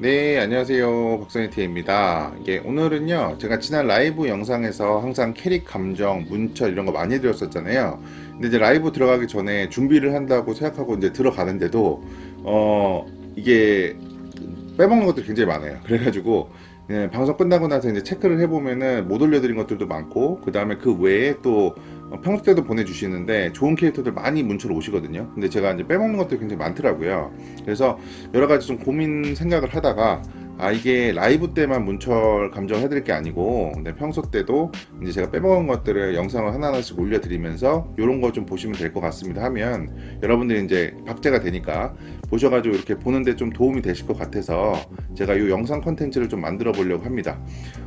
네, 안녕하세요. 박선희T입니다. 이게 오늘은요, 제가 지난 라이브 영상에서 항상 캐릭 감정, 문철 이런 거 많이 해드렸었잖아요. 근데 이제 라이브 들어가기 전에 준비를 한다고 생각하고 이제 들어가는데도, 어, 이게 빼먹는 것들이 굉장히 많아요. 그래가지고, 예, 방송 끝나고 나서 이제 체크를 해보면은 못 올려드린 것들도 많고, 그 다음에 그 외에 또 어, 평소 때도 보내주시는데 좋은 캐릭터들 많이 문철 오시거든요. 근데 제가 이제 빼먹는 것들이 굉장히 많더라고요. 그래서 여러 가지 좀 고민 생각을 하다가 아 이게 라이브 때만 문철 감정을 해드릴 게 아니고 근데 평소 때도 이제 제가 빼먹은 것들을 영상을 하나하나씩 올려드리면서 이런 거 좀 보시면 될 것 같습니다 하면 여러분들이 이제 박제가 되니까 보셔가지고 이렇게 보는데 좀 도움이 되실 것 같아서 제가 이 영상 컨텐츠를 좀 만들어 보려고 합니다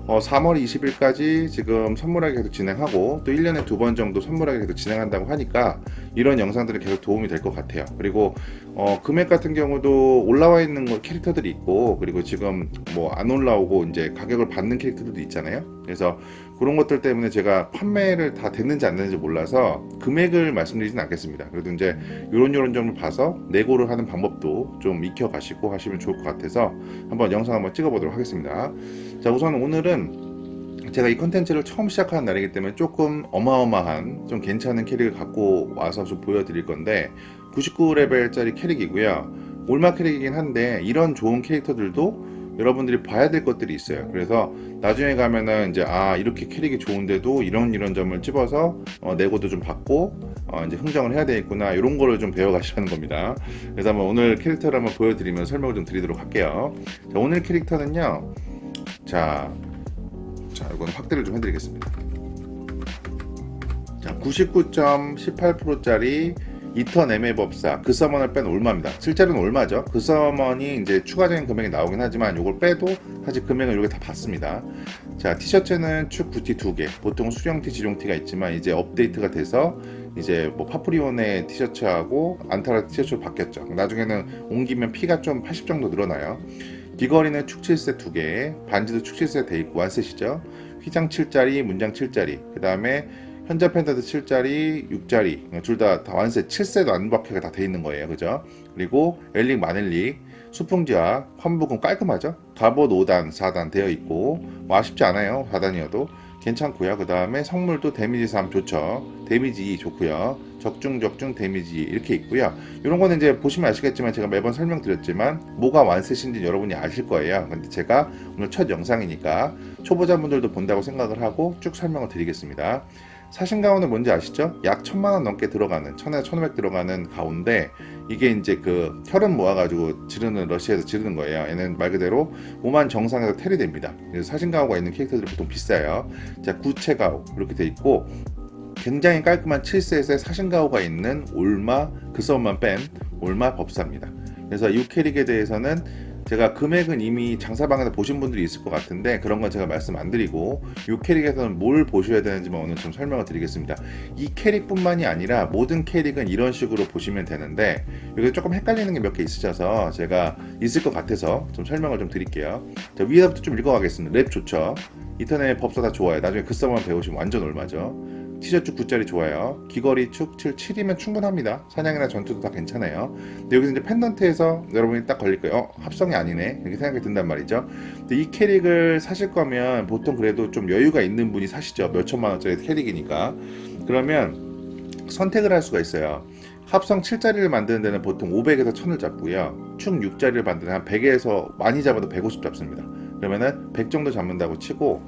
어, 3월 20일까지 지금 선물하기 계속 진행하고 또 1년에 두 번 정도 선물하기 계속 진행한다고 하니까 이런 영상들이 계속 도움이 될 것 같아요 그리고 어, 금액 같은 경우도 올라와 있는 거 캐릭터들이 있고 그리고 지금 뭐 안 올라오고 이제 가격을 받는 캐릭터들도 있잖아요. 그래서 그런 것들 때문에 제가 판매를 다 됐는지 안 됐는지 몰라서 금액을 말씀드리진 않겠습니다. 그래도 이제 이런 이런 점을 봐서 내고를 하는 방법도 좀 익혀 가시고 하시면 좋을 것 같아서 한번 영상 한번 찍어 보도록 하겠습니다. 자 우선 오늘은 제가 이 컨텐츠를 처음 시작하는 날이기 때문에 조금 어마어마한 좀 괜찮은 캐릭을 갖고 와서 좀 보여드릴 건데 99레벨짜리 캐릭이고요. 올마 캐릭이긴 한데 이런 좋은 캐릭터들도 여러분들이 봐야 될 것들이 있어요. 그래서 나중에 가면은 이제 아 이렇게 캐릭이 좋은데도 이런 이런 점을 집어서 어, 내고도 좀 받고 어, 이제 흥정을 해야 되겠구나 이런 거를 좀 배워가시라는 겁니다. 그래서 한번 오늘 캐릭터를 한번 보여드리면 설명을 좀 드리도록 할게요. 자, 오늘 캐릭터는요. 자, 자 이건 확대를 좀 해드리겠습니다. 자, 99.18%짜리 이턴 애매 법사 그 서먼을 뺀 올마입니다. 실제로는 올마죠. 그 서먼이 이제 추가적인 금액이 나오긴 하지만 이걸 빼도 사실 금액을 이렇게 다 받습니다. 자 티셔츠는 축 부티 두 개. 보통 수령 티, 지룡티가 있지만 이제 업데이트가 돼서 이제 뭐 파프리온의 티셔츠하고 안타라 티셔츠로 바뀌었죠. 나중에는 옮기면 피가 좀 80 정도 늘어나요. 귀걸이는 축 7세 두 개, 반지도 축 7세 돼 있고 완셋이죠. 휘장 7짜리, 문장 7짜리. 그 다음에 현자 펜다드 7짜리, 6짜리 둘 다 다 완세 7세도 안 박혀가 다 돼 있는 거예요. 그죠? 그리고 엘릭 마넬릭 수풍지와 환부금 깔끔하죠? 갑옷 5단, 4단 되어 있고 뭐 아쉽지 않아요. 4단이어도 괜찮고요. 그 다음에 성물도 데미지 3 좋죠. 데미지 2 좋고요. 적중 적중 데미지 이렇게 있고요. 이런 거는 이제 보시면 아시겠지만 제가 매번 설명드렸지만 뭐가 완셋인지 여러분이 아실 거예요. 근데 제가 오늘 첫 영상이니까 초보자분들도 본다고 생각을 하고 쭉 설명을 드리겠습니다. 사신 가운은 뭔지 아시죠? 약 천만 원 넘게 들어가는 천에 천오백 들어가는 가운데 이게 이제 그 혈흔 모아가지고 지르는 러시아에서 지르는 거예요. 얘는 말 그대로 오만 정상에서 테리 됩니다. 그래서 사신 가오가 있는 캐릭터들이 보통 비싸요. 자 구체 가오 이렇게 돼 있고 굉장히 깔끔한 7세의 사신 가오가 있는 올마 그 서만 뺀 올마 법사입니다. 그래서 이 캐릭에 대해서는 제가 금액은 이미 장사방에서 보신 분들이 있을 것 같은데 그런 건 제가 말씀 안 드리고 이 캐릭에서는 뭘 보셔야 되는지만 오늘 좀 설명을 드리겠습니다. 이 캐릭뿐만이 아니라 모든 캐릭은 이런 식으로 보시면 되는데 여기 조금 헷갈리는 게 몇 개 있으셔서 제가 있을 것 같아서 좀 설명을 좀 드릴게요. 자, 위에서부터 좀 읽어가겠습니다. 랩 좋죠. 인터넷 법사 다 좋아요. 나중에 그 써만 배우시면 완전 얼마죠. 티셔츠 9짜리 좋아요. 귀걸이 축 7, 7이면 충분합니다. 사냥이나 전투도 다 괜찮아요. 근데 여기서 이제 펜던트에서 여러분이 딱 걸릴 거예요. 어, 합성이 아니네. 이렇게 생각이 든단 말이죠. 근데 이 캐릭을 사실 거면 보통 그래도 좀 여유가 있는 분이 사시죠. 몇 천만 원짜리 캐릭이니까. 그러면 선택을 할 수가 있어요. 합성 7짜리를 만드는 데는 보통 500에서 1000을 잡고요. 축 6짜리를 만드는 한 100에서 많이 잡아도 150 잡습니다. 그러면은 100 정도 잡는다고 치고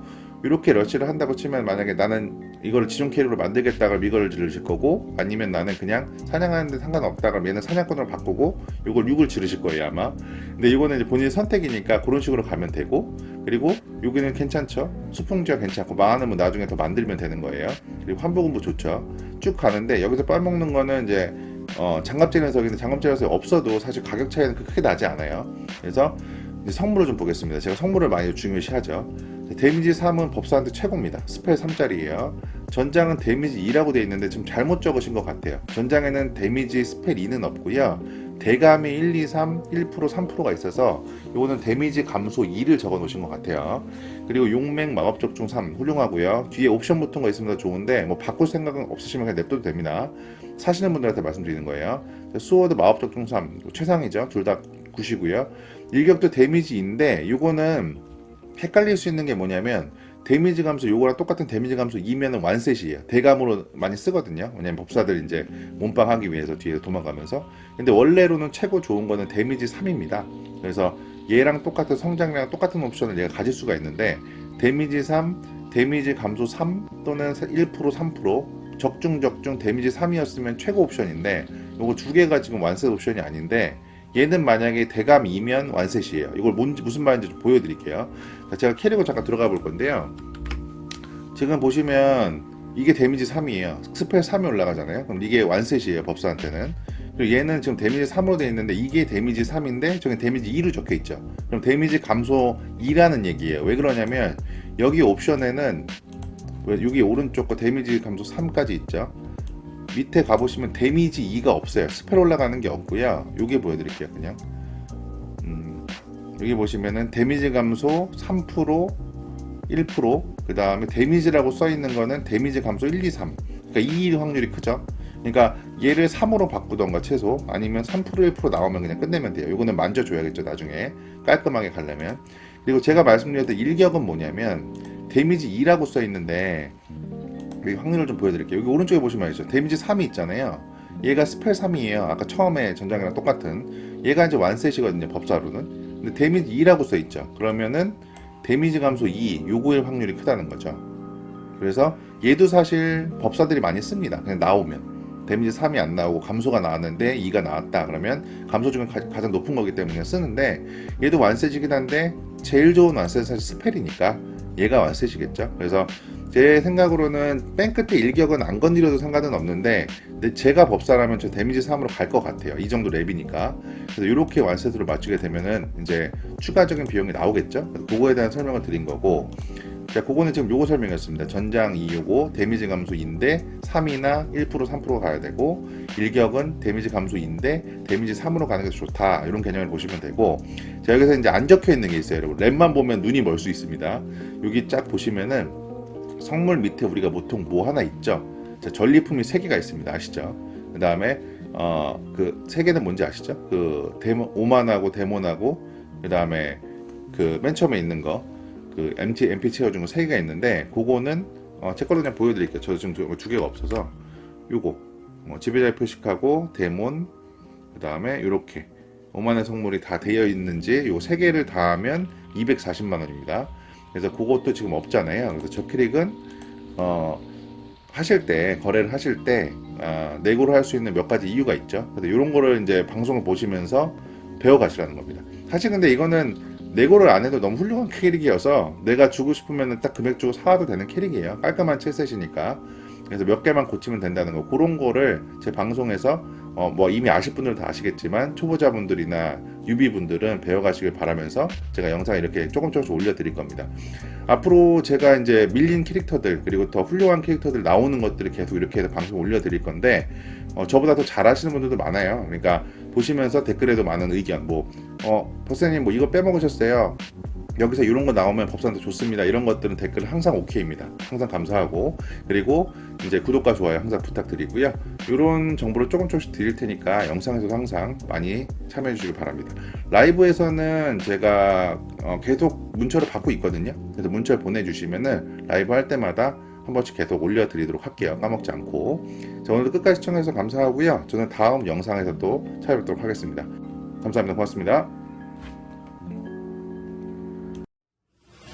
이렇게 러시를 한다고 치면 만약에 나는 이거를 지존 캐릭으로 만들겠다가 이걸 지르실 거고 아니면 나는 그냥 사냥하는데 상관없다가 얘는 사냥꾼으로 바꾸고 이걸 6을 지르실 거예요 아마. 근데 이거는 이제 본인의 선택이니까 그런 식으로 가면 되고 그리고 여기는 괜찮죠? 수풍지가 괜찮고 많으면 나중에 더 만들면 되는 거예요. 그리고 환복음도 좋죠. 쭉 가는데 여기서 빨먹는 거는 이제 어, 장갑 재련석인데 장갑 재련석이 없어도 사실 가격 차이는 크게 나지 않아요. 그래서 이제 성물을 좀 보겠습니다. 제가 성물을 많이 중요시하죠. 데미지 3은 법사한테 최고입니다. 스펠 3짜리예요. 전장은 데미지 2라고 되어 있는데 좀 잘못 적으신 것 같아요. 전장에는 데미지 스펠 2는 없고요. 대감이 1, 2, 3, 1%, 3%가 있어서 이거는 데미지 감소 2를 적어 놓으신 것 같아요. 그리고 용맹 마법 적중 3 훌륭하고요. 뒤에 옵션 붙은 거 있으면 더 좋은데 뭐 바꿀 생각은 없으시면 그냥 냅둬도 됩니다. 사시는 분들한테 말씀드리는 거예요. 수호드 마법 적중 3 최상이죠. 둘다 굿이고요. 일격도 데미지인데 요거는 헷갈릴 수 있는 게 뭐냐면 데미지 감소 요거랑 똑같은 데미지 감소 2면은 완셋이에요. 대감으로 많이 쓰거든요. 왜냐면 법사들 이제 몸빵 하기 위해서 뒤에 도망가면서. 근데 원래로는 최고 좋은 거는 데미지 3입니다. 그래서 얘랑 똑같은 성장량 똑같은 옵션을 얘가 가질 수가 있는데 데미지 3, 데미지 감소 3 또는 1% 3% 적중 적중 데미지 3이었으면 최고 옵션인데 요거 두 개가 지금 완셋 옵션이 아닌데 얘는 만약에 대감 2면 완셋이에요. 이걸 뭔지 무슨 말인지 좀 보여드릴게요. 자, 제가 캐릭터 잠깐 들어가 볼 건데요. 지금 보시면 이게 데미지 3이에요. 스펠 3이 올라가잖아요. 그럼 이게 완셋이에요. 법사한테는. 그리고 얘는 지금 데미지 3으로 되어 있는데 이게 데미지 3인데 저기 데미지 2로 적혀 있죠. 그럼 데미지 감소 2라는 얘기예요. 왜 그러냐면 여기 옵션에는 왜 여기 오른쪽 거 데미지 감소 3까지 있죠. 밑에 가보시면 데미지 2가 없어요. 스펠 올라가는 게 없고요. 여기 보여드릴게요. 그냥 음, 여기 보시면은 데미지 감소 3% 1%그 다음에 데미지라고 써 있는 거는 데미지 감소 1, 2, 3. 그러니까 2 확률이 크죠. 그러니까 얘를 3으로 바꾸던가 최소 아니면 3% 1% 나오면 그냥 끝내면 돼요. 이거는 만져줘야겠죠 나중에 깔끔하게 가려면. 그리고 제가 말씀드렸던 일격은 뭐냐면 데미지 2라고 써 있는데 여기 확률을 좀 보여드릴게요. 여기 오른쪽에 보시면 알죠. 데미지 3이 있잖아요. 얘가 스펠 3이에요. 아까 처음에 전장이랑 똑같은. 얘가 이제 완셋이거든요. 법사로는. 근데 데미지 2라고 써 있죠. 그러면은 데미지 감소 2, 요거의 확률이 크다는 거죠. 그래서 얘도 사실 법사들이 많이 씁니다. 그냥 나오면. 데미지 3이 안 나오고 감소가 나왔는데 2가 나왔다. 그러면 감소 중에 가, 장 높은 거기 때문에 쓰는데 얘도 완셋이긴 한데 제일 좋은 완셋은 사실 스펠이니까 얘가 완셋이겠죠. 그래서 제 생각으로는 맨 끝에 일격은 안 건드려도 상관은 없는데 근데 제가 법사라면 저 데미지 3으로 갈 것 같아요. 이 정도 랩이니까. 그래서 이렇게 완셋으로 맞추게 되면은 이제 추가적인 비용이 나오겠죠. 그거에 대한 설명을 드린 거고 자, 그거는 지금 요거 설명했습니다. 전장 2 요거 데미지 감소 2인데 3이나 1% 3% 가야 되고 일격은 데미지 감소 2인데 데미지 3으로 가는 게 좋다. 이런 개념을 보시면 되고 자, 여기서 이제 안 적혀 있는 게 있어요, 여러분. 랩만 보면 눈이 멀 수 있습니다. 여기 딱 보시면은 성물 밑에 우리가 보통 뭐 하나 있죠. 자, 전리품이 세 개가 있습니다. 아시죠? 그 다음에 어, 그 세 개는 뭔지 아시죠? 그 데모, 오만하고 데몬하고 그 다음에 그 맨 처음에 있는 거 그 MT MP 채워준 거 세 개가 있는데 그거는 어, 제 걸로 그냥 보여드릴게요. 저 지금 두, 두 개가 없어서 요거 어, 지배자 표식하고 데몬 그 다음에 요렇게 오만의 성물이 다 되어 있는지 요 세 개를 다 하면 240만 원입니다. 그래서 그것도 지금 없잖아요. 그래서 저 클릭은 어, 하실 때 거래를 하실 때 아, 내고를 할 수 있는 몇 가지 이유가 있죠. 그래서 이런 거를 이제 방송을 보시면서 배워 가시라는 겁니다. 사실 근데 이거는 내고를 안 해도 너무 훌륭한 캐릭이어서 내가 주고 싶으면 딱 금액 주고 사와도 되는 캐릭이에요. 깔끔한 채셋이니까. 그래서 몇 개만 고치면 된다는 거 그런 거를 제 방송에서 어, 뭐 이미 아실 분들은 다 아시겠지만 초보자분들이나 유비분들은 배워가시길 바라면서 제가 영상 이렇게 조금 조금씩 올려드릴 겁니다. 앞으로 제가 이제 밀린 캐릭터들 그리고 더 훌륭한 캐릭터들 나오는 것들을 계속 이렇게 해서 방송 올려드릴 건데 어, 저보다 더 잘하시는 분들도 많아요. 그러니까 보시면서 댓글에도 많은 의견 뭐 어, 버스님 뭐 이거 빼먹으셨어요. 여기서 이런 거 나오면 법사한테 좋습니다. 이런 것들은 댓글 항상 오케이입니다. 항상 감사하고 그리고 이제 구독과 좋아요 항상 부탁드리고요. 이런 정보를 조금 조금씩 드릴 테니까 영상에서도 항상 많이 참여해 주시기 바랍니다. 라이브에서는 제가 어, 계속 문철을 받고 있거든요. 그래서 문철 보내주시면은 라이브 할 때마다 한 번씩 계속 올려드리도록 할게요. 까먹지 않고. 자, 오늘도 끝까지 시청해주셔서 감사하고요. 저는 다음 영상에서 또 찾아뵙도록 하겠습니다. 감사합니다. 고맙습니다.